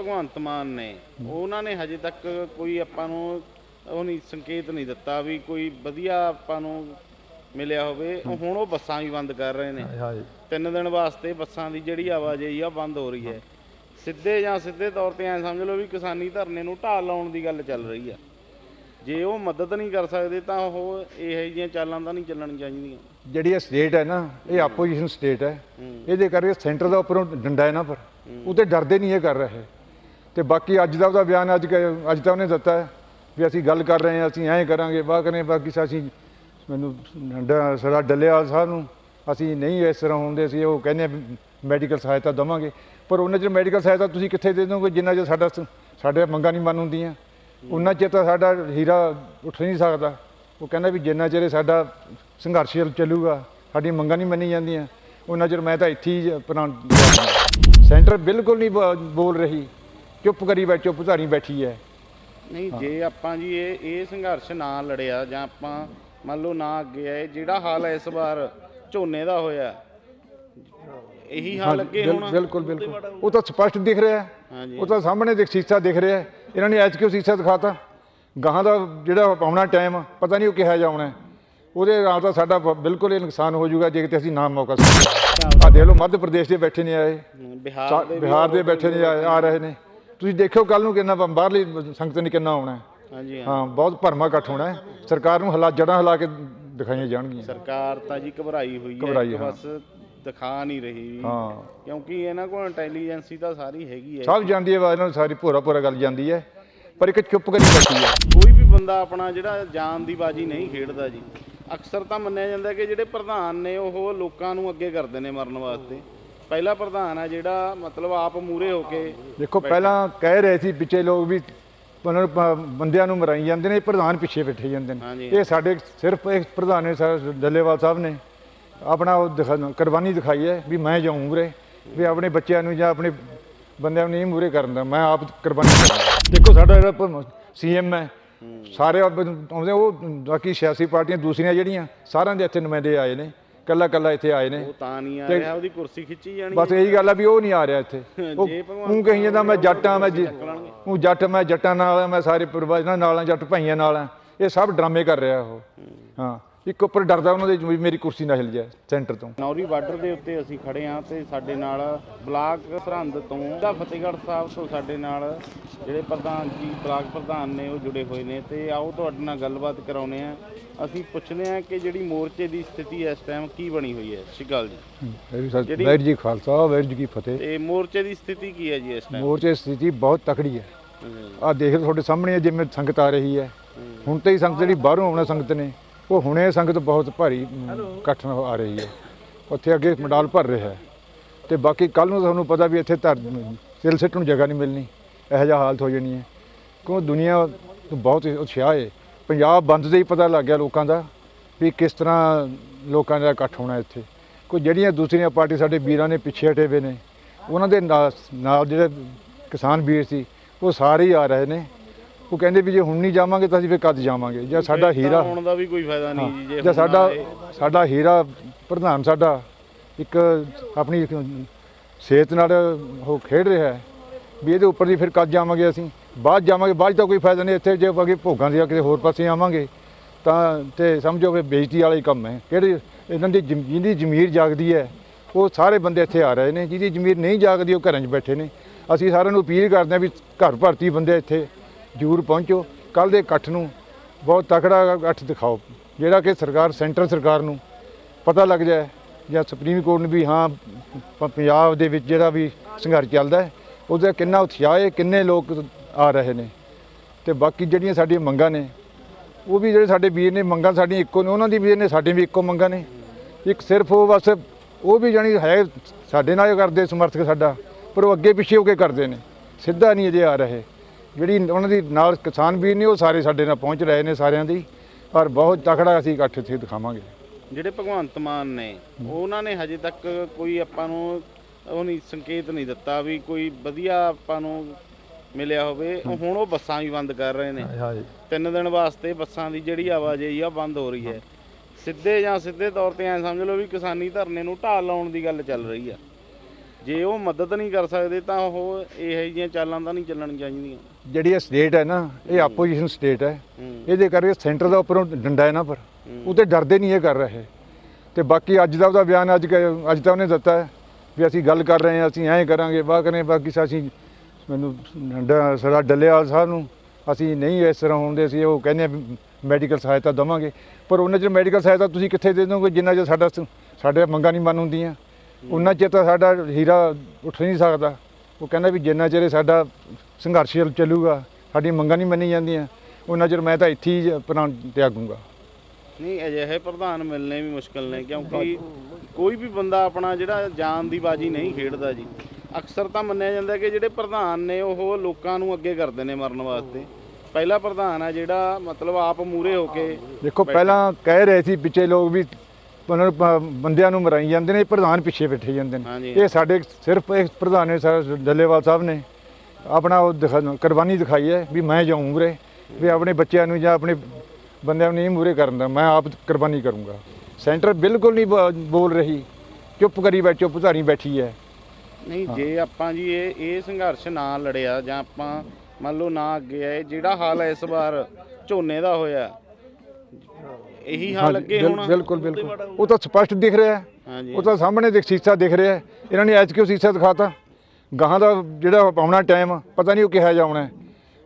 ਭਗਵੰਤ ਮਾਨ ਨੇ ਉਹਨਾਂ ਨੇ ਹਜੇ ਤੱਕ ਕੋਈ ਆਪਾਂ ਨੂੰ ਉਹ ਨਹੀਂ ਸੰਕੇਤ ਨਹੀਂ ਦਿੱਤਾ ਵੀ ਕੋਈ ਵਧੀਆ ਆਪਾਂ ਨੂੰ ਮਿਲਿਆ ਹੋਵੇ। ਹੁਣ ਉਹ ਬੱਸਾਂ ਵੀ ਬੰਦ ਕਰ ਰਹੇ ਨੇ। ਤਿੰਨ ਦਿਨ ਵਾਸਤੇ ਬੱਸਾਂ ਦੀ ਜਿਹੜੀ ਆਵਾਜਾਈ ਆ ਬੰਦ ਹੋ ਰਹੀ ਹੈ। ਸਿੱਧੇ ਜਾਂ ਸਿੱਧੇ ਤੌਰ ਤੇ ਐ ਸਮਝ ਲਓ ਵੀ ਕਿਸਾਨੀ ਧਰਨੇ ਨੂੰ ਢਾਲ ਲਾਉਣ ਦੀ ਗੱਲ ਚੱਲ ਰਹੀ ਆ। ਜੇ ਉਹ ਮਦਦ ਨਹੀਂ ਕਰ ਸਕਦੇ ਤਾਂ ਉਹ ਇਹੋ ਜਿਹੀਆਂ ਚਾਲਾਂ ਤਾਂ ਨਹੀਂ ਚੱਲਣ ਚਾਹੀਦੀਆਂ। ਜਿਹੜੀ ਇਹ ਸਟੇਟ ਹੈ ਨਾ ਇਹ ਆਪੋਜੀਸ਼ਨ ਸਟੇਟ ਹੈ। ਹੂੰ। ਇਹਦੇ ਕਰਕੇ ਸੈਂਟਰ ਦਾ ਉੱਪਰੋਂ ਡੰਡਾ ਹੈ ਨਾ ਪਰ ਉਹ ਤੇ ਡਰਦੇ ਨਹੀਂ ਇਹ ਕਰ ਰਹੇ। ਤੇ ਬਾਕੀ ਅੱਜ ਦਾ ਉਹਦਾ ਬਿਆਨ ਅੱਜ ਕ- ਅੱਜ ਤਾਂ ਉਹਨੇ ਦਿੱਤਾ ਹੈ ਵੀ ਅਸੀਂ ਗੱਲ ਕਰ ਰਹੇ ਹਾਂ, ਅਸੀਂ ਐਂ ਕਰਾਂਗੇ ਬਾਹ ਕਰੇ ਬਾਕੀ ਅਸੀਂ ਮੈਨੂੰ ਡ- ਸਰਾ ਡੱਲੇਵਾਲ ਸਾਹਿਬ ਨੂੰ ਅਸੀਂ ਨਹੀਂ ਇਸ ਤਰ੍ਹਾਂ ਹੁੰਦੇ ਸੀ ਉਹ ਕਹਿੰਦੇ ਮੈਡੀਕਲ ਸਹਾਇਤਾ ਦੇਵਾਂਗੇ। ਪਰ ਉਹਨਾਂ ਚਿਰ ਮੈਡੀਕਲ ਸਹਾਇਤਾ ਤੁਸੀਂ ਕਿੱਥੇ ਦੇ ਦੋਗੇ ਜਿੰਨਾ ਚਿਰ ਸਾਡਾ ਸ- ਸਾਡੇ ਮੰਗਾਂ ਨਹੀਂ ਮੰਨ ਹੁੰਦੀਆਂ? ਉਹਨਾਂ ਚਿਰ ਤਾਂ ਸਾਡਾ ਹੀਰਾ ਉੱਠ ਨਹੀਂ ਸਕਦਾ। ਉਹ ਕਹਿੰਦਾ ਵੀ ਜਿੰਨਾ ਚਿਰ ਸਾਡਾ ਸੰਘਰਸ਼ ਚੱਲੂਗਾ, ਸਾਡੀਆਂ ਮੰਗਾਂ ਨਹੀਂ ਮੰਨੀ ਜਾਂਦੀਆਂ, ਉਹਨਾਂ ਚਿਰ ਮੈਂ ਤਾਂ ਇੱਥੇ ਹੀ ਆਪਣਾ ਸੈਂਟਰ ਬਿਲਕੁਲ ਨਹੀਂ ਬ- ਬੋਲ ਰਹੀ। ਚੁੱਪ ਕਰੀ ਬੈਠ ਚੁੱਪ ਧਾਰੀ ਬੈਠੀ ਹੈ ਨਹੀਂ ਜੇ ਆਪਾਂ ਜੀ ਇਹ ਇਹ ਸੰਘਰਸ਼ ਨਾ ਲੜਿਆ ਜਾਂ ਆਪਾਂ ਮੰਨ ਲਓ ਨਾ ਅੱਗੇ ਆਏ ਜਿਹੜਾ ਹਾਲ ਇਸ ਵਾਰ ਝੋਨੇ ਦਾ ਹੋਇਆ ਇਹੀ ਹਾਲ ਅੱਗੇ ਹੋਣਾ। ਬਿਲਕੁਲ ਬਿਲਕੁਲ। ਉਹ ਤਾਂ ਸਪਸ਼ਟ ਦਿਖ ਰਿਹਾ। ਹੈ ਉਹ ਤਾਂ ਸਾਹਮਣੇ ਦੇਖ ਸੀਸਾ ਦਿਖ ਰਿਹਾ। ਹੈ ਇਹਨਾਂ ਨੇ ਐਚ ਕਿਉਂ ਸੀਸਾ ਦਿਖਾਤਾ? ਗਾਹਾਂ ਦਾ ਜਿਹੜਾ ਆਉਣਾ ਟਾਈਮ ਪਤਾ ਨਹੀਂ ਉਹ ਕਿਹਾ ਜਾਉਣਾ ਉਹਦੇ ਨਾਲ ਤਾਂ ਸਾਡਾ ਬ- ਬਿਲਕੁਲ ਹੀ ਨੁਕਸਾਨ ਹੋ ਜਾਊਗਾ ਜੇ ਕਿਤੇ ਅਸੀਂ ਨਾ ਮੌਕਾ ਆ ਦੇਖ ਲਓ ਮੱਧ ਪ੍ਰਦੇਸ਼ ਦੇ ਬੈਠੇ ਨੇ ਆਏ। ਬਿਹਾਰ ਦੇ ਵੀ ਬਿਹਾਰ ਦੇ ਬੈਠੇ ਨੇ ਆ ਰਹੇ ਨੇ। ਤੁਸੀਂ ਦੇਖਿਓ ਕੱਲ ਨੂੰ ਕਿੰਨਾ ਬਾਹਰਲੀ ਸੰਗਤ ਨੇ ਕਿੰਨਾ ਆਉਣਾ। ਹਾਂਜੀ ਹਾਂ। ਬਹੁਤ ਭਰਮਾ ਇਕੱਠ ਹੋਣਾ ਹੈ। ਸਰਕਾਰ ਨੂੰ ਹਲਾ ਜੜਾਂ ਹਿਲਾ ਕੇ ਦਿਖਾਈਆਂ ਜਾਣਗੀਆਂ। ਸਰਕਾਰ ਤਾਂ ਜੀ ਘਬਰਾਈ ਹੋਈ ਹੈ ਇੱਕ। ਬਸ ਦਿਖਾ ਨਹੀਂ ਰਹੀ। ਹਾਂ। ਕਿਉਂਕਿ ਇਹਨਾਂ ਕੋਲ ਇੰਟੈਲੀਜੈਂਸੀ ਤਾਂ ਸਾਰੀ ਹੈਗੀ ਹੈ। ਸਭ ਜਾਂਦੀ ਹੈ ਆਵਾਜ਼ ਨਾਲ ਸਾਰੀ ਭੋਰਾ ਭੋਰਾ ਗੱਲ ਜਾਂਦੀ ਹੈ। ਪਰ ਇੱਕ ਚੁੱਪ ਕਰੀ ਬੈਠੀ ਹੈ। ਕੋਈ ਵੀ ਬੰਦਾ ਆਪਣਾ ਜਿਹੜਾ ਜਾਨ ਦੀ ਬਾਜੀ ਨਹੀਂ ਖੇਡਦਾ ਜੀ। ਅਕਸਰ ਤਾਂ ਮੰਨਿਆ ਜਾਂਦਾ ਕਿ ਜਿਹੜੇ ਪ੍ਰਧਾਨ ਨੇ ਉਹ ਲੋਕਾਂ ਨੂੰ ਅੱਗੇ ਕਰਦੇ ਨੇ ਮਰਨ ਵਾਸਤੇ। ਪਹਿਲਾ ਪ੍ਰਧਾਨ ਹੈ ਜਿਹੜਾ ਮਤਲਬ ਆਪ ਮੂਰੇ ਹੋ ਕੇ ਦੇਖੋ ਪਹਿਲਾਂ ਕਹਿ ਰਹੇ ਸੀ ਪਿੱਛੇ ਲੋਕ ਵੀ ਉਹਨਾਂ ਨੂੰ ਪ- ਬੰਦਿਆਂ ਨੂੰ ਮਰਾਈ ਜਾਂਦੇ ਨੇ ਪ੍ਰਧਾਨ ਪਿੱਛੇ ਬੈਠੇ ਜਾਂਦੇ ਹਾਂਜੀ। ਨੇ ਇਹ ਸਾਡੇ ਸਿਰਫ ਇੱਕ ਪ੍ਰਧਾਨ ਨੇ ਸਰ ਡੱਲੇਵਾਲ ਸਾਹਿਬ ਨੇ। ਆਪਣਾ ਉਹ ਦਿਖਾ ਕੁਰਬਾਨੀ ਦਿਖਾਈ ਹੈ ਵੀ ਮੈਂ ਜਾਊਂ ਮੂਰੇ ਵੀ ਆਪਣੇ ਬੱਚਿਆਂ ਨੂੰ ਜਾਂ ਆਪਣੇ ਬੰਦਿਆਂ ਨੂੰ ਨਹੀਂ ਮੂਰੇ ਕਰਨ ਦਾ ਮੈਂ ਆਪ ਕੁਰਬਾਨੀ ਕਰਾਂ ਦੇਖੋ ਸਾਡਾ ਜਿਹੜਾ ਸੀਐਮ ਹੈ ਸਾਰੇ ਆਪ- ਆਉਂਦੇ ਉਹ ਬਾਕੀ ਸਿਆਸੀ ਪਾਰਟੀਆਂ ਦੂਸਰੀਆਂ ਜਿਹੜੀਆਂ ਸਾਰਿਆਂ ਦੇ ਇੱਥੇ ਨੁਮਾਇੰਦੇ ਆਏ ਨੇ। ਕੱਲਾ ਕੱਲਾ ਇੱਥੇ ਆਏ ਨੇ। ਉਹ ਤਾਂ ਨਹੀਂ ਆ ਰਿਹਾ ਉਹਦੀ ਕੁਰਸੀ ਖਿੱਚੀ ਜਾਣੀ ਬਸ ਇਹੀ ਗੱਲ ਆ ਵੀ ਉਹ ਨਹੀਂ ਆ ਰਿਹਾ ਇੱਥੇ। ਉਹ ਕਹੀ ਜਾਂਦਾ ਮੈਂ ਜੱਟ ਆ ਮੈਂ। ਉਹ ਜੱਟ ਮੈਂ ਜੱਟਾਂ ਨਾਲ ਮੈਂ ਸਾਰੇ ਪਰਿਵਾਰਾਂ ਨਾਲ ਆ ਜੱਟ ਭਾਈਆਂ ਨਾਲ ਆ। ਇਹ ਸਭ ਡਰਾਮੇ ਕਰ ਰਿਹਾ ਉਹ। ਹਾਂ। ਇੱਕ ਉੱਪਰ ਡਰਦਾ ਉਹਨਾਂ ਦੇ ਵੀ ਮੇਰੀ ਕੁਰਸੀ ਨਾ ਹਿਲ ਜਾਏ ਸੈਂਟਰ ਤੋਂ। ਨੌਰੀ ਬਾਰਡਰ ਦੇ ਉੱਤੇ ਅਸੀਂ ਖੜੇ ਹਾਂ ਤੇ ਸਾਡੇ ਨਾਲ ਬਲਾਕ ਸਰਹੰਦ ਤੋਂ ਦਾ ਫਤਿਹਗੜ੍ਹ ਸਾਹਿਬ ਤੋਂ ਸਾਡੇ ਨਾਲ ਜਿਹੜੇ ਪ੍ਰਧਾਨ ਜੀ ਬਲਾਕ ਪ੍ਰਧਾਨ ਨੇ ਉਹ ਜੁੜੇ ਹੋਏ ਨੇ ਤੇ ਆਓ ਤੁਹਾਡੇ ਨਾਲ ਗੱਲਬਾਤ ਕਰਾਉਨੇ ਆ ਅਸੀਂ ਪੁੱਛਦੇ ਆ ਕਿ ਜਿਹੜੀ ਮੋਰਚੇ ਦੀ ਸਥਿਤੀ ਇਸ ਟਾਈਮ ਕੀ ਬਣੀ ਹੋਈ ਹੈ? ਸ਼ਿਕਾਲ ਜੀ। ਵੈਰ ਜੀ ਖਾਲਸਾ ਵੈਰ ਜੀ ਕੀ ਫਤਿਹ। ਤੇ ਮੋਰਚੇ ਦੀ ਸਥਿਤੀ ਕੀ ਹੈ ਜੀ ਇਸ ਟਾਈਮ ਮੋਰਚੇ ਦੀ ਸਥਿਤੀ ਬਹੁਤ ਤਕੜੀ ਹੈ। ਆ ਦੇਖ ਲਓ ਤੁਹਾਡੇ ਸਾਹਮਣੇ ਜਿਵੇਂ ਸੰਗਤ ਆ ਰਹੀ ਹੈ। ਹੁਣ ਤੇ ਹੀ ਸੰਗਤ ਜਿਹੜੀ ਬਾਹਰੋਂ ਆਉਣਾ ਸੰਗਤ ਨੇ। ਉਹ ਹੁਣੇ ਸੰਗਤ ਬਹੁਤ ਭਾਰੀ ਇਕੱਠ ਨਾਲ ਆ ਰਹੀ ਹੈ। ਉੱਥੇ ਅੱਗੇ ਮੰਡਾਲ ਭਰ ਰਿਹਾ ਹੈ। ਤੇ ਬਾਕੀ ਕੱਲ ਨੂੰ ਤੁਹਾਨੂੰ ਪਤਾ ਵੀ ਇੱਥੇ ਧਰ ਸਿਲ ਸਿੱਟ ਨੂੰ ਜਗ੍ਹਾ ਨਹੀਂ ਮਿਲਣੀ। ਇਹੋ ਜਿਹਾ ਹਾਲਤ ਹੋ ਜਾਣੀ ਹੈ। ਕਿਉਂ ਦੁਨੀਆ ਬਹੁਤ ਉਤਸ਼ਾਹ ਹੈ। ਪੰਜਾਬ ਬੰਦ ਦੇ ਹੀ ਪਤਾ ਲੱਗ ਗਿਆ ਲੋਕਾਂ ਦਾ ਵੀ ਕਿਸ ਤਰ੍ਹਾਂ ਲੋਕਾਂ ਦਾ ਇਕੱਠ ਹੋਣਾ ਇੱਥੇ। ਕੋਈ ਜਿਹੜੀਆਂ ਦੂਸਰੀਆਂ ਪਾਰਟੀ ਸਾਡੇ ਵੀਰਾਂ ਨੇ ਪਿੱਛੇ ਹਟੇ ਹੋਏ ਨੇ ਉਹਨਾਂ ਦੇ ਨਾਲ ਨਾਲ ਜਿਹੜੇ ਕਿਸਾਨ ਵੀਰ ਸੀ ਉਹ ਸਾਰੇ ਹੀ ਆ ਰਹੇ ਨੇ। ਉਹ ਕਹਿੰਦੇ ਵੀ ਜੇ ਹੁਣ ਨਹੀਂ ਜਾਵਾਂਗੇ ਤਾਂ ਅਸੀਂ ਫਿਰ ਕਦ ਜਾਵਾਂਗੇ? ਜਾਂ ਸਾਡਾ ਹੀਰਾ ਆਉਣ ਦਾ ਵੀ ਕੋਈ ਫਾਇਦਾ ਨਹੀਂ ਜੀ ਜੇ ਜਾਂ ਸਾਡਾ। ਸਾਡਾ ਹੀਰਾ ਪ੍ਰਧਾਨ ਸਾਡਾ ਇੱਕ ਆਪਣੀ ਸਿਹਤ ਨਾਲ ਉਹ ਖੇਡ ਰਿਹਾ ਹੈ। ਵੀ ਇਹਦੇ ਉੱਪਰ ਦੀ ਫਿਰ ਕਦ ਜਾਵਾਂਗੇ ਅਸੀਂ? ਬਾਅਦ ਜਾਵਾਂਗੇ ਬਾਅਦ ਤਾਂ ਕੋਈ ਫਾਇਦਾ ਨਹੀਂ ਇੱਥੇ ਜੇ ਅੱਗੇ ਭੋਗਾਂ ਦੀ ਕਿਸੇ ਹੋਰ ਪਾਸੇ ਆਵਾਂਗੇ ਤਾਂ ਤੇ ਸਮਝੋ ਕਿ ਬੇਇੱਜ਼ਤੀ ਵਾਲਾ ਹੀ ਕੰਮ ਹੈ। ਕਿਹੜੇ ਇਹਨਾਂ ਦੀ ਜਿਹਦੀ ਜ਼ਮੀਰ ਜਾਗਦੀ ਹੈ ਉਹ ਸਾਰੇ ਬੰਦੇ ਇੱਥੇ ਆ ਰਹੇ ਨੇ। ਜਿਹਦੀ ਜ਼ਮੀਰ ਨਹੀਂ ਜਾਗਦੀ ਉਹ ਘਰਾਂ 'ਚ ਬੈਠੇ ਨੇ। ਅਸੀਂ ਸਾਰਿਆਂ ਨੂੰ ਅਪੀਲ ਕਰਦੇ ਹਾਂ ਵੀ ਘਰ ਭਰਤੀ ਬੰਦੇ ਇੱਥੇ। ਜ਼ਰੂਰ ਪਹੁੰਚੋ। ਕੱਲ ਦੇ ਇਕੱਠ ਨੂੰ ਬਹੁਤ ਤਕੜਾ ਇਕੱਠ ਦਿਖਾਓ, ਜਿਹੜਾ ਕਿ ਸਰਕਾਰ, ਸੈਂਟਰ ਸਰਕਾਰ ਨੂੰ ਪਤਾ ਲੱਗ ਜਾਏ ਜਾਂ ਸੁਪਰੀਮ ਕੋਰਟ ਨੂੰ ਵੀ ਹਾਂ ਪੰਜਾਬ ਦੇ ਵਿੱਚ ਜਿਹੜਾ ਵੀ ਸੰਘਰਸ਼ ਚੱਲਦਾ ਹੈ, ਉਹਦਾ ਕਿੰਨਾ ਉਤਸ਼ਾਹ ਹੈ, ਕਿੰਨੇ ਲੋਕ ਆ ਰਹੇ ਨੇ। ਤੇ ਬਾਕੀ ਜਿਹੜੀਆਂ ਸਾਡੀਆਂ ਮੰਗਾਂ ਨੇ, ਉਹ ਵੀ ਜਿਹੜੇ ਸਾਡੇ ਵੀਰ ਨੇ ਮੰਗਾਂ ਸਾਡੀਆਂ ਇੱਕੋ ਨੇ, ਉਹਨਾਂ ਦੀ ਵੀ ਨੇ ਸਾਡੇ ਵੀ ਇੱਕੋ ਮੰਗਾਂ ਨੇ। ਇੱਕ ਸਿਰਫ ਉਹ ਬਸ ਉਹ ਵੀ ਜਾਣੀ ਹੈ ਸਾਡੇ ਨਾਲ ਕਰਦੇ, ਸਮਰਥਕ ਸਾਡਾ, ਪਰ ਉਹ ਅੱਗੇ ਪਿੱਛੇ ਹੋ ਕੇ ਕਰਦੇ ਨੇ। ਸਿੱਧਾ ਨਹੀਂ ਅਜੇ ਆ ਰਹੇ। ਜਿਹੜੀ ਉਹਨਾਂ ਦੀ ਨਾਲ ਕਿਸਾਨ ਵੀਰ ਨੇ ਉਹ ਸਾਰੇ ਸਾਡੇ ਨਾਲ ਪਹੁੰਚ ਰਹੇ ਨੇ ਸਾਰਿਆਂ ਦੀ ਪਰ ਬਹੁਤ ਤਕੜਾ ਅਸੀਂ ਇਕੱਠ ਇੱਥੇ ਦਿਖਾਵਾਂਗੇ। ਜਿਹੜੇ ਭਗਵੰਤ ਮਾਨ ਨੇ ਉਹਨਾਂ ਨੇ ਹਜੇ ਤੱਕ ਕੋਈ ਆਪਾਂ ਨੂੰ ਉਹ ਨਹੀਂ ਸੰਕੇਤ ਨਹੀਂ ਦਿੱਤਾ ਵੀ ਕੋਈ ਵਧੀਆ ਆਪਾਂ ਨੂੰ ਮਿਲਿਆ ਹੋਵੇ। ਹੁਣ ਉਹ ਬੱਸਾਂ ਵੀ ਬੰਦ ਕਰ ਰਹੇ ਨੇ। ਤਿੰਨ ਦਿਨ ਵਾਸਤੇ ਬੱਸਾਂ ਦੀ ਜਿਹੜੀ ਆਵਾਜਾਈ ਆ ਬੰਦ ਹੋ ਰਹੀ ਹੈ। ਸਿੱਧੇ ਜਾਂ ਸਿੱਧੇ ਤੌਰ ਤੇ ਐ ਸਮਝ ਲਓ ਵੀ ਕਿਸਾਨੀ ਧਰਨੇ ਨੂੰ ਢਾਲ ਲਾਉਣ ਦੀ ਗੱਲ ਚੱਲ ਰਹੀ ਆ। ਜੇ ਉਹ ਮਦਦ ਨਹੀਂ ਕਰ ਸਕਦੇ ਤਾਂ ਉਹ ਇਹੋ ਜਿਹੀਆਂ ਚਾਲਾਂ ਤਾਂ ਨਹੀਂ ਚੱਲਣ ਚਾਹੀਦੀਆਂ। ਜਿਹੜੀ ਇਹ ਸਟੇਟ ਹੈ ਨਾ ਇਹ ਆਪੋਜੀਸ਼ਨ ਸਟੇਟ ਹੈ। ਇਹਦੇ ਕਰਕੇ ਸੈਂਟਰ ਦਾ ਉੱਪਰੋਂ ਡੰਡਾ ਹੈ ਨਾ ਪਰ। ਉਹ ਤੇ ਡਰਦੇ ਨਹੀਂ ਇਹ ਕਰ ਰਹੇ। ਤੇ ਬਾਕੀ ਅੱਜ ਦਾ ਉਹਦਾ ਬਿਆਨ ਅੱਜ ਅੱਜ ਤਾਂ ਉਹਨੇ ਦਿੱਤਾ ਹੈ ਵੀ ਅਸੀਂ ਗੱਲ ਕਰ ਰਹੇ ਹਾਂ ਅਸੀਂ ਐਂ ਕਰਾਂਗੇ ਬਾਹ ਕਰੇ ਬਾਕੀ ਅਸੀਂ ਮੈਨੂੰ ਸਰਦਾਰ ਡੱਲੇਵਾਲ ਸਾਹਿਬ ਨੂੰ ਅਸੀਂ ਨਹੀਂ ਇਸ ਤਰ੍ਹਾਂ ਹੁੰਦੇ ਸੀ ਉਹ ਕਹਿੰਦੇ ਮੈਡੀਕਲ ਸਹਾਇਤਾ ਦੇਵਾਂਗੇ। ਪਰ ਉਹਨਾਂ ਚਿਰ ਮੈਡੀਕਲ ਸਹਾਇਤਾ ਤੁਸੀਂ ਕਿੱਥੇ ਦੇ ਦੋਗੇ ਜਿੰਨਾ ਚਿਰ ਸਾਡਾ ਸਾਡੇ ਮੰਗਾਂ ਨਹੀਂ ਮੰਨ ਹੁੰਦੀਆਂ। ਉਹਨਾਂ ਚਿਰ ਤਾਂ ਸਾਡਾ ਹੀਰਾ ਉੱਠ ਨਹੀਂ ਸਕਦਾ। ਉਹ ਕਹਿੰਦਾ ਵੀ ਜਿੰਨਾ ਚਿਰ ਸਾਡਾ ਸੰਘਰਸ਼ ਚੱਲ- ਚੱਲੂਗਾ ਸਾਡੀਆਂ ਮੰਗਾਂ ਨਹੀਂ ਮੰਨੀ ਜਾਂਦੀਆਂ ਉਹਨਾਂ ਚਿਰ ਮੈਂ ਤਾਂ ਇੱਥੇ ਹੀ ਪ੍ਰਾਣ ਤਿਆਗੂੰਗਾ। ਨਹੀਂ ਅਜਿਹੇ ਪ੍ਰਧਾਨ ਮਿਲਣੇ ਵੀ ਮੁਸ਼ਕਲ ਨੇ ਕਿਉਂਕਿ ਕੋਈ ਵੀ ਬੰਦਾ ਆਪਣਾ ਜਿਹੜਾ ਜਾਨ ਦੀ ਬਾਜੀ ਨਹੀਂ ਖੇਡਦਾ ਜੀ। ਅਕਸਰ ਤਾਂ ਮੰਨਿਆ ਜਾਂਦਾ ਕਿ ਜਿਹੜੇ ਪ੍ਰਧਾਨ ਨੇ ਉਹ ਲੋਕਾਂ ਨੂੰ ਅੱਗੇ ਕਰਦੇ ਨੇ ਮਰਨ ਵਾਸਤੇ। ਪਹਿਲਾ ਪ੍ਰਧਾਨ ਆ ਜਿਹੜਾ ਮਤਲਬ ਆਪ ਮੂਰੇ ਹੋ ਕੇ ਦੇਖੋ ਪਹਿਲਾਂ ਕਹਿ ਰਹੇ ਸੀ ਪਿੱਛੇ ਲੋਕ ਵੀ ਉਹਨਾਂ ਨੂੰ ਬੰਦਿਆਂ ਨੂੰ ਮਰਾਈ ਜਾਂਦੇ ਨੇ ਪ੍ਰਧਾਨ ਪਿੱਛੇ ਬੈਠੇ ਜਾਂਦੇ ਨੇ। ਇਹ ਸਾਡੇ ਸਿਰਫ ਇੱਕ ਪ੍ਰਧਾਨ ਨੇ ਸਰ ਡੱਲੇਵਾਲ ਸਾਹਿਬ ਨੇ। ਆਪਣਾ ਉਹ ਕੁਰਬਾਨੀ ਦਿਖਾਈ ਹੈ ਵੀ ਮੈਂ ਜਾਊਂ ਮੂਰੇ ਵੀ ਆਪਣੇ ਬੱਚਿਆਂ ਨੂੰ ਜਾਂ ਆਪਣੇ ਬੰਦਿਆਂ ਨੂੰ ਨਹੀਂ ਮੂਰੇ ਕਰਨ ਦਾ ਮੈਂ ਆਪ ਕੁਰਬਾਨੀ ਕਰੂੰਗਾ। ਸੈਂਟਰ ਬਿਲਕੁਲ ਨਹੀਂ ਬੋਲ ਰਹੀ। ਚੁੱਪ ਕਰੀ ਬੈ ਚੁੱਪ ਧਾਰੀ ਬੈਠੀ ਹੈ। ਨਹੀਂ ਜੇ ਆਪਾਂ ਜੀ ਇਹ ਇਹ ਸੰਘਰਸ਼ ਨਾ ਲੜਿਆ ਜਾਂ ਆਪਾਂ ਮੰਨ ਲਓ ਨਾ ਅੱਗੇ ਆਏ ਜਿਹੜਾ ਹਾਲ ਇਸ ਵਾਰ ਝੋਨੇ ਦਾ ਹੋਇਆ ਇਹੀ ਹਾਲ ਅੱਗੇ ਬਿਲ- ਹੋਣਾ। ਬਿਲਕੁਲ ਬਿਲਕੁਲ। ਉਹ ਤਾਂ ਸਪਸ਼ਟ ਦਿਖ ਰਿਹਾ ਹੈ। ਹਾਂਜੀ। ਉਹ ਤਾਂ ਸਾਹਮਣੇ ਦੇਖ ਸੀਸਾ ਦਿਖ ਰਿਹਾ ਹੈ। ਇਹਨਾਂ ਨੇ ਐਚ ਕਿਉਂ ਸੀਸਾ ਦਿਖਾਤਾ। ਗਾਹਾਂ ਦਾ ਜਿਹੜਾ ਆਉਣਾ ਟਾਈਮ ਪਤਾ ਨਹੀਂ ਉਹ ਕਿਹਾ ਜਾਉਣਾ ਹੈ।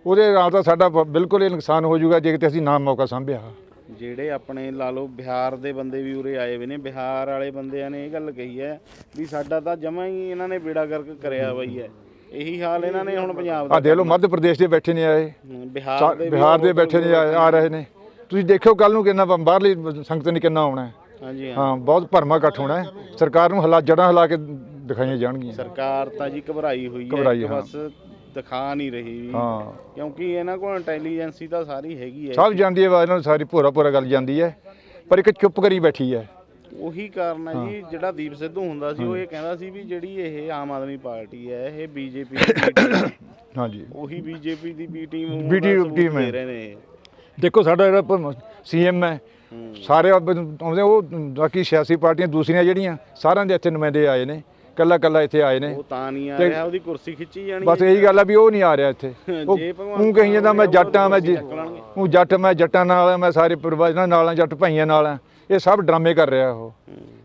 ਉਹਦੇ ਨਾਲ ਤਾਂ ਸਾਡਾ ਬ- ਬਿਲਕੁਲ ਇਹ ਨੁਕਸਾਨ ਹੋ ਜਾਊਗਾ ਜੇ ਕਿਤੇ ਅਸੀਂ ਨਾ ਮੌਕਾ ਸੰਭਿਆ। ਜਿਹੜੇ ਆਪਣੇ ਲਾ ਲਓ ਬਿਹਾਰ ਦੇ ਬੰਦੇ ਵੀ ਉਰੇ ਆਏ ਹੋਏ ਨੇ ਬਿਹਾਰ ਵਾਲੇ ਬੰਦਿਆਂ ਨੇ ਇਹ ਗੱਲ ਕਹੀ ਹੈ ਵੀ ਸਾਡਾ ਤਾਂ ਜਮਾ ਹੀ ਇਹਨਾਂ ਨੇ ਬੇੜਾ ਗਰਕ ਕਰਿਆ ਬਈ ਹੈ। ਇਹੀ ਹਾਲ ਇਹਨਾਂ ਨੇ ਹੁਣ ਪੰਜਾਬ ਦਾ ਆ ਦੇਖ ਲਓ ਮੱਧ ਪ੍ਰਦੇਸ਼ ਦੇ ਬੈਠੇ ਨੇ ਆਏ। ਹਮ, ਬਿਹਾਰ ਦੇ ਵੀ ਬਿਹਾਰ ਦੇ ਉਹ ਬੈਠੇ ਨੇ ਆ ਆ ਰਹੇ ਨੇ। ਤੁਸੀਂ ਦੇਖਿਓ ਕੱਲ ਨੂੰ ਕਿੰਨਾ ਬਾਹਰਲੀ ਸੰਗਤ ਨੇ ਕਿੰਨਾ ਆਉਣਾ ਹੈ। ਹਾਂਜੀ ਹਾਂ। ਹਾਂ ਬਹੁਤ ਭਰਮਾ ਇਕੱਠ ਹੋਣਾ ਹੈ। ਸਰਕਾਰ ਨੂੰ ਹਲਾ ਜੜਾਂ ਹਿਲਾ ਕੇ ਦਿਖਾਈਆਂ ਜਾਣਗੀਆਂ। ਸਰਕਾਰ ਤਾਂ ਜੀ ਘਬਰਾਈ ਹੋਈ ਹੈ ਘਬਰਾਈ, ਇੱਕ ਹਾਂ। ਬਸ ਦਿਖਾ ਨਹੀਂ ਰਹੀ। ਹਾਂ। ਕਿਉਂਕਿ ਇਹਨਾਂ ਕੋਲ ਇੰਟੈਲੀਜੈਂਸੀ ਤਾਂ ਸਾਰੀ ਹੈਗੀ ਹੈ। ਸਭ ਜਾਂਦੀ ਹੈ ਨਾਲ ਸਾਰੀ ਭੋਰਾ ਭੋਰਾ ਗੱਲ ਜਾਂਦੀ ਹੈ। ਪਰ ਇੱਕ ਚੁੱਪ ਕਰੀ ਬੈਠੀ ਹੈ। ਉਹੀ ਕਾਰਨ ਹੈ ਜੀ ਜਿਹੜਾ ਦੀਪ ਸਿੱਧੂ ਹੁੰਦਾ ਸੀ ਉਹ ਇਹ ਕਹਿੰਦਾ ਸੀ ਵੀ ਜਿਹੜੀ ਇਹ ਆਮ ਆਦਮੀ ਪਾਰਟੀ ਹੈ ਇਹ ਬੀਜੇਪੀ ਦੀ B team ਹੈ। ਹਾਂਜੀ। ਉਹੀ ਬੀਜੇਪੀ ਦੀ ਬੀ ਟੀਮ B team ਹੈ। ਦੇ ਰਹੇ ਨੇ। ਦੇਖੋ ਸਾਡਾ ਜਿਹੜਾ ਸੀਐਮ ਹੈ। ਸਾਰੇ ਆਉਂਦੇ ਉਹ ਬਾਕੀ ਸਿਆਸੀ ਪਾਰਟੀਆਂ ਦੂਸਰੀਆਂ ਜਿਹੜੀਆਂ ਸਾਰਿਆਂ ਦੇ ਇੱਥੇ ਨੁਮਾਇੰਦੇ ਆਏ ਨੇ ਕੱਲਾ ਕੱਲਾ ਇੱਥੇ ਆਏ ਨੇ ਉਹ ਤਾਂ ਨਹੀਂ ਆ ਰਿਹਾ ਉਹਦੀ ਕੁਰਸੀ ਖਿੱਚੀ ਜਾਣੀ ਬਸ। ਇਹੀ ਗੱਲ ਆ ਵੀ ਉਹ ਨਹੀਂ ਆ ਰਿਹਾ ਇੱਥੇ ਉਹ ਕਹੀ ਜਾਂਦਾ ਮੈਂ ਜੱਟ ਆ ਮੈਂ। ਉਹ ਜੱਟ ਮੈਂ ਜੱਟਾਂ ਨਾਲ ਮੈਂ ਸਾਰੇ ਪਰਿਵਾਰਾਂ ਨਾਲ ਆ ਜੱਟ ਭਾਈਆਂ ਨਾਲ ਆ ਇਹ ਸਭ ਡਰਾਮੇ ਕਰ ਰਿਹਾ ਉਹ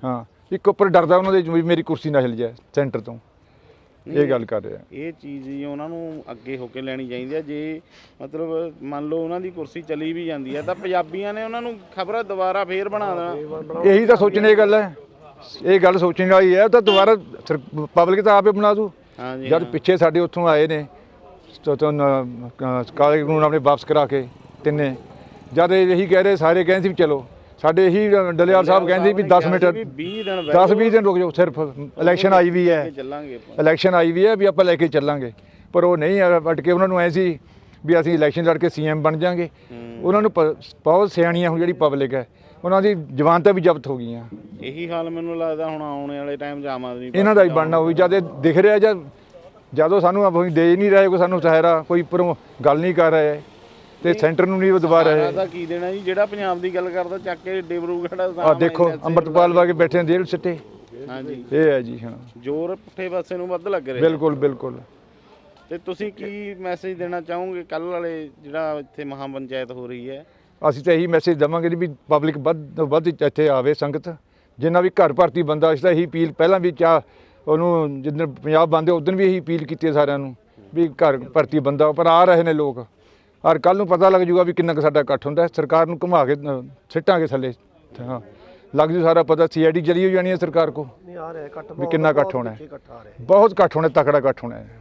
ਹਾਂ ਇੱਕ ਉੱਪਰ ਡਰਦਾ ਉਹਨਾਂ ਦੇ ਮੇਰੀ ਕੁਰਸੀ ਨਾ ਹਿਲ ਜਾਏ ਸੈਂਟਰ ਤੋਂ ਇਹ ਗੱਲ ਕਰ ਰਿਹਾ। ਇਹ ਚੀਜ਼ ਜੀ ਉਹਨਾਂ ਨੂੰ ਅੱਗੇ ਹੋ ਕੇ ਲੈਣੀ ਚਾਹੀਦੀ ਹੈ ਜੇ ਮਤਲਬ ਮੰਨ ਲਓ ਉਹਨਾਂ ਦੀ ਕੁਰਸੀ ਚਲੀ ਵੀ ਜਾਂਦੀ ਹੈ ਤਾਂ ਪੰਜਾਬੀਆਂ ਨੇ ਉਹਨਾਂ ਨੂੰ ਖਬਰ ਦੁਬਾਰਾ ਫੇਰ ਬਣਾ ਦੇਣਾ। ਇਹੀ ਤਾਂ ਸੋਚਣ ਦੀ ਗੱਲ ਹੈ। ਇਹ ਗੱਲ ਸੋਚਣ ਵਾਲੀ ਹੈ ਤਾਂ ਦੁਬਾਰਾ ਪਬਲਿਕ ਤਾਂ ਆਪੇ ਬਣਾ ਦੂ। ਜਦ ਪਿੱਛੇ ਸਾਡੇ ਉੱਥੋਂ ਆਏ ਨੇ ਕਾਲੇ ਕਾਨੂੰਨ ਆਪਣੇ ਵਾਪਸ ਕਰਾ ਕੇ ਤਿੰਨੇ। ਜਦ ਇਹ ਇਹੀ ਕਹਿ ਰਹੇ ਸਾਰੇ ਕਹਿੰਦੇ ਸੀ ਚਲੋ। ਸਾਡੇ ਇਹੀ ਡਲਿਆਲ ਸਾਹਿਬ ਕਹਿੰਦੇ ਵੀ 10 ਮਿੰਟ 20 ਦਿਨ 10 20 ਦਿਨ ਰੁਕ ਜਾਓ ਸਿਰਫ ਇਲੈਕਸ਼ਨ ਆਈ ਵੀ ਹੈ। ਚੱਲਾਂਗੇ ਇਲੈਕਸ਼ਨ ਆਈ ਵੀ ਹੈ ਵੀ ਆਪਾਂ ਲੈ ਕੇ ਚੱਲਾਂਗੇ। ਪਰ ਉਹ ਨਹੀਂ ਅਟ ਕੇ ਉਹਨਾਂ ਨੂੰ ਐ ਸੀ ਵੀ ਅਸੀਂ ਇਲੈਕਸ਼ਨ ਲੜ ਕੇ ਸੀਐਮ ਬਣ ਜਾਾਂਗੇ। ਉਹਨਾਂ ਨੂੰ ਬਹੁਤ ਸਿਆਣੀਆਂ ਹੁਣ ਜਿਹੜੀ ਪਬਲਿਕ ਹੈ ਉਹਨਾਂ ਦੀ ਜ਼ਬਾਨ ਵੀ ਜ਼ਬਤ ਹੋ ਗਈਆਂ। ਇਹੀ ਹਾਲ ਮੈਨੂੰ ਲੱਗਦਾ ਹੁਣ ਆਉਣ ਵਾਲੇ ਟਾਈਮ 'ਚ ਆਮ ਆਦਮੀ ਇਹਨਾਂ ਦਾ ਹੀ ਬਣਨਾ ਹੋਈ ਜਦ ਦਿਖ ਰਿਹਾ ਜਦ ਜਦੋਂ ਸਾਨੂੰ ਦੇ ਨਹੀਂ ਰਹੇ ਕੋਈ ਸਾਨੂੰ ਸਹਾਰਾ ਕੋਈ ਉੱਪਰੋਂ ਗੱਲ ਨਹੀਂ ਕਰ ਰਿਹਾ। ਤੇ ਸੈਂਟਰ ਨੂੰ ਨਹੀਂ ਉਹ ਦਬਾ ਸਹਾਰਾ ਰਹੇ ਦਾ ਕੀ ਦੇਣਾ ਜੀ? ਜਿਹੜਾ ਪੰਜਾਬ ਦੀ ਗੱਲ ਕਰਦਾ ਚੱਕ ਕੇ ਡਿਬਰੂਗੜ੍ਹ ਆ ਦੇਖੋ ਅੰਮ੍ਰਿਤਪਾਲ ਵਾਗੇ ਬੈਠੇ ਨੇ ਜੇਲ੍ਹ ਸਿੱਟੇ। ਹਾਂਜੀ। ਇਹ ਹੈ ਜੀ ਹਾਂ। ਜ਼ੋਰ ਪੁੱਠੇ ਪਾਸੇ ਨੂੰ ਵੱਧ ਲੱਗ ਰਿਹਾ। ਬਿਲਕੁਲ ਬਿਲਕੁਲ। ਤੇ ਤੁਸੀਂ ਕੀ ਮੈਸੇਜ ਦੇਣਾ ਚਾਹੋਗੇ? ਕੱਲ ਵਾਲੇ ਜਿਹੜਾ ਇੱਥੇ ਮਹਾ ਪੰਚਾਇਤ ਹੋ ਰਹੀ ਹੈ। ਅਸੀਂ ਤਾਂ ਇਹੀ ਮੈਸੇਜ ਦਵਾਂਗੇ ਵੀ ਪਬਲਿਕ ਵੱਧ ਤੋਂ ਵੱਧ ਇੱਥੇ ਆਵੇ ਸੰਗਤ। ਜਿੰਨਾ ਵੀ ਘਰ ਭਰਤੀ ਬੰਦਾ ਅਸੀਂ ਤਾਂ ਇਹੀ ਅਪੀਲ ਪਹਿਲਾਂ ਵੀ ਚਾ ਉਹਨੂੰ ਜਿੱਦਣ ਪੰਜਾਬ ਬੰਦੇ ਉਦੋਂ ਵੀ ਇਹੀ ਅਪੀਲ ਕੀਤੀ ਸਾਰਿਆਂ ਨੂੰ ਵੀ ਘਰ ਭਰਤੀ ਬੰਦਾ ਪਰ ਆ ਰਹੇ ਨੇ ਲੋਕ। ਔਰ ਕੱਲ ਨੂੰ ਪਤਾ ਲੱਗ ਜੂਗਾ ਵੀ ਕਿੰਨਾ ਕੁ ਸਾਡਾ ਇਕੱਠ ਹੁੰਦਾ ਹੈ। ਸਰਕਾਰ ਨੂੰ ਘੁਮਾ ਕੇ ਸਿੱਟਾਂਗੇ ਥੱਲੇ। ਹਾਂ। ਲੱਗ ਜੂ ਸਾਰਾ ਪਤਾ ਸੀਆਈਡੀ ਚਲੀ ਹੋ ਜਾਣੀ ਹੈ ਸਰਕਾਰ ਕੋ ਨਹੀਂ ਆ ਰਿਹਾ ਇਕੱਠ ਵੀ ਕਿੰਨਾ ਇਕੱਠ ਹੋਣਾ ਹੈ। ਇਕੱਠ ਆ ਰਿਹਾ। ਬਹੁਤ ਇਕੱਠ ਹੋਣਾ ਤਕੜਾ ਇਕੱਠ ਹੋਣਾ ਹੈ।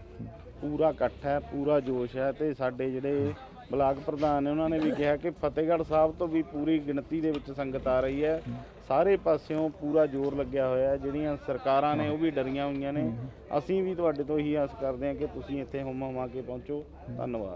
ਪੂਰਾ ਇਕੱਠ ਹੈ ਪੂਰਾ ਜੋਸ਼ ਹੈ ਤੇ ਸਾਡੇ ਜਿਹੜੇ ਬਲਾਕ ਪ੍ਰਧਾਨ ਨੇ ਉਹਨਾਂ ਨੇ ਵੀ ਕਿਹਾ ਕਿ ਫਤਿਹਗੜ੍ਹ ਸਾਹਿਬ ਤੋਂ ਵੀ ਪੂਰੀ ਗਿਣਤੀ ਦੇ ਵਿੱਚ ਸੰਗਤ ਆ ਰਹੀ ਹੈ। ਸਾਰੇ ਪਾਸਿਓਂ ਪੂਰਾ ਜ਼ੋਰ ਲੱਗਿਆ ਹੋਇਆ ਹੈ ਜਿਹੜੀਆਂ ਸਰਕਾਰਾਂ ਨੇ ਉਹ ਵੀ ਡਰੀਆਂ ਹੋਈਆਂ ਨੇ। ਅਸੀਂ ਵੀ ਤੁਹਾਡੇ ਤੋਂ ਇਹੀ ਆਸ ਕਰਦੇ ਹਾਂ ਕਿ ਤੁਸੀਂ ਇੱਥੇ ਹੁਮ ਹੁਮਾ ਕੇ ਪਹੁੰਚੋ। ਧੰਨਵਾਦ।